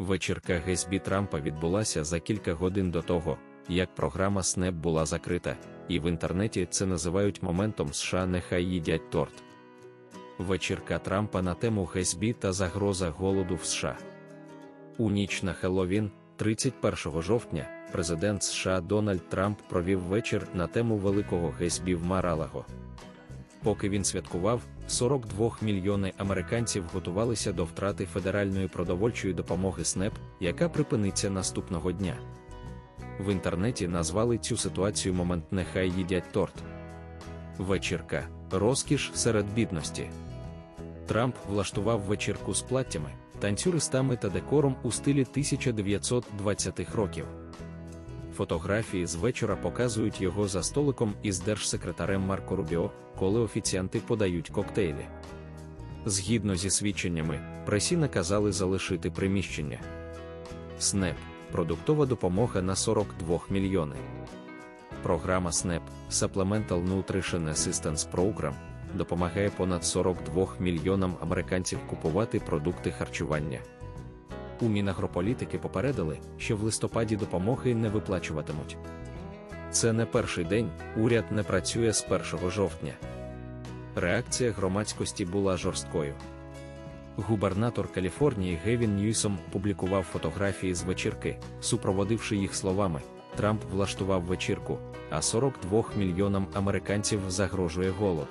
Вечірка Гесбі Трампа відбулася за кілька годин до того, як програма СНЕП була закрита, і в інтернеті це називають моментом США нехай їдять торт. Вечірка Трампа на тему Гесбі та загроза голоду в США. У ніч на Хелловін, 31 жовтня, президент США Дональд Трамп провів вечір на тему великого Гесбі в Маралаго. Поки він святкував, 42 мільйони американців готувалися до втрати федеральної продовольчої допомоги СНЕП, яка припиниться наступного дня. В інтернеті назвали цю ситуацію момент нехай їдять торт. Вечірка розкіш серед бідності. Трамп влаштував вечірку з платтями, танцюристами та декором у стилі 1920-х років. Фотографії з вечора показують його за столиком із держсекретарем Марко Рубіо, коли офіціанти подають коктейлі. Згідно зі свідченнями, пресі наказали залишити приміщення. СНЕП продуктова допомога на 42 мільйони. Програма СНЕП Supplemental Nutrition Assistance Program допомагає понад 42 мільйонам американців купувати продукти харчування. У Мінагрополітики попередили, що в листопаді допомоги не виплачуватимуть. Це не перший день, уряд не працює з 1 жовтня. Реакція громадськості була жорсткою. Губернатор Каліфорнії Гевін Ньюсом публікував фотографії з вечірки, супроводивши їх словами: Трамп влаштував вечірку, а 42 мільйонам американців загрожує голод.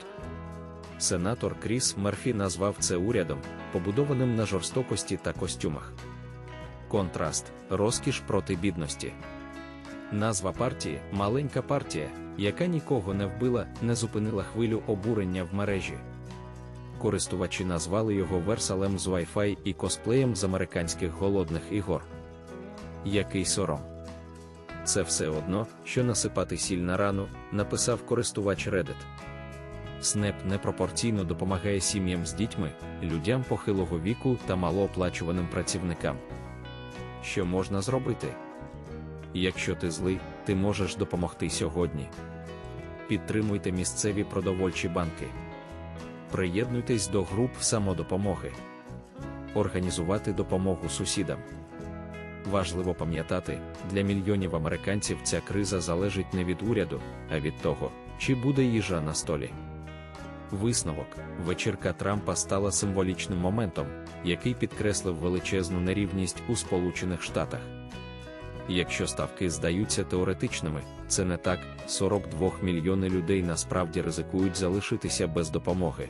Сенатор Кріс Мерфі назвав це урядом, побудованим на жорстокості та костюмах. Контраст, розкіш проти бідності. Назва партії маленька партія, яка нікого не вбила, не зупинила хвилю обурення в мережі. Користувачі назвали його Версалем з Wi-Fi і косплеєм з американських голодних ігор. Який сором. Це все одно, що насипати сіль на рану, написав користувач Reddit. СНЕП непропорційно допомагає сім'ям з дітьми, людям похилого віку та малооплачуваним працівникам. Що можна зробити? Якщо ти злий, ти можеш допомогти сьогодні. Підтримуйте місцеві продовольчі банки. Приєднуйтесь до груп самодопомоги. Організувати допомогу сусідам. Важливо пам'ятати, для мільйонів американців ця криза залежить не від уряду, а від того, чи буде їжа на столі. Висновок, вечірка Трампа стала символічним моментом, який підкреслив величезну нерівність у Сполучених Штатах. Якщо ставки здаються теоретичними, це не так, 42 мільйони людей насправді ризикують залишитися без допомоги.